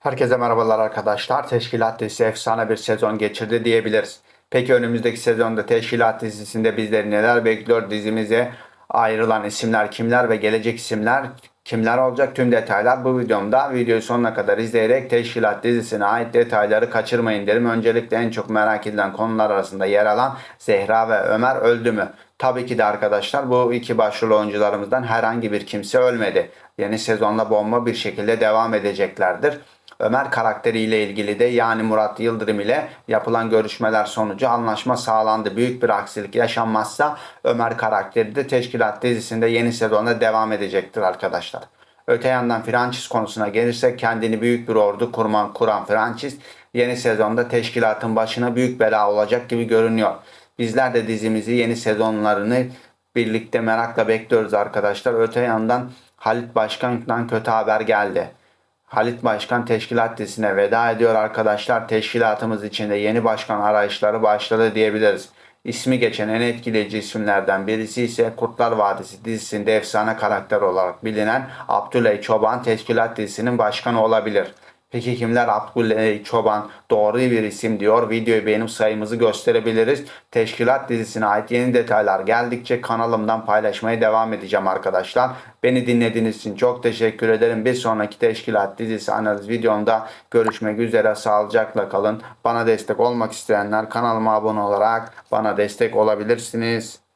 Herkese merhabalar arkadaşlar. Teşkilat dizisi efsane bir sezon geçirdi diyebiliriz. Peki önümüzdeki sezonda Teşkilat dizisinde bizleri neler bekliyor? Dizimize ayrılan isimler kimler ve gelecek isimler kimler olacak? Tüm detaylar bu videomda. Videoyu sonuna kadar izleyerek Teşkilat dizisine ait detayları kaçırmayın derim. Öncelikle en çok merak edilen konular arasında yer alan Zehra ve Ömer öldü mü? Tabii ki de arkadaşlar bu iki başrol oyuncularımızdan herhangi bir kimse ölmedi. Yeni sezonda bomba bir şekilde devam edeceklerdir. Ömer karakteriyle ilgili de yani Murat Yıldırım ile yapılan görüşmeler sonucu anlaşma sağlandı. Büyük bir aksilik yaşanmazsa Ömer karakteri de Teşkilat dizisinde yeni sezonda devam edecektir arkadaşlar. Öte yandan Francis konusuna gelirsek kendini büyük bir ordu kurman, kuran Francis yeni sezonda teşkilatın başına büyük bela olacak gibi görünüyor. Bizler de dizimizi yeni sezonlarını birlikte merakla bekliyoruz arkadaşlar. Öte yandan Halit Başkan'dan kötü haber geldi. Halit Başkan teşkilat dizisine veda ediyor arkadaşlar. Teşkilatımız içinde yeni başkan arayışları başladı diyebiliriz. İsmi geçen en etkileyici isimlerden birisi ise Kurtlar Vadisi dizisinde efsane karakter olarak bilinen Abdüley Çoban teşkilat dizisinin başkanı olabilir. Peki kimler Abdüley Çoban doğru bir isim diyor. Videoyu beğenip sayımızı gösterebiliriz. Teşkilat dizisine ait yeni detaylar geldikçe kanalımdan paylaşmaya devam edeceğim arkadaşlar. Beni dinlediğiniz için çok teşekkür ederim. Bir sonraki teşkilat dizisi analiz videomda görüşmek üzere. Sağlıcakla kalın. Bana destek olmak isteyenler kanalıma abone olarak bana destek olabilirsiniz.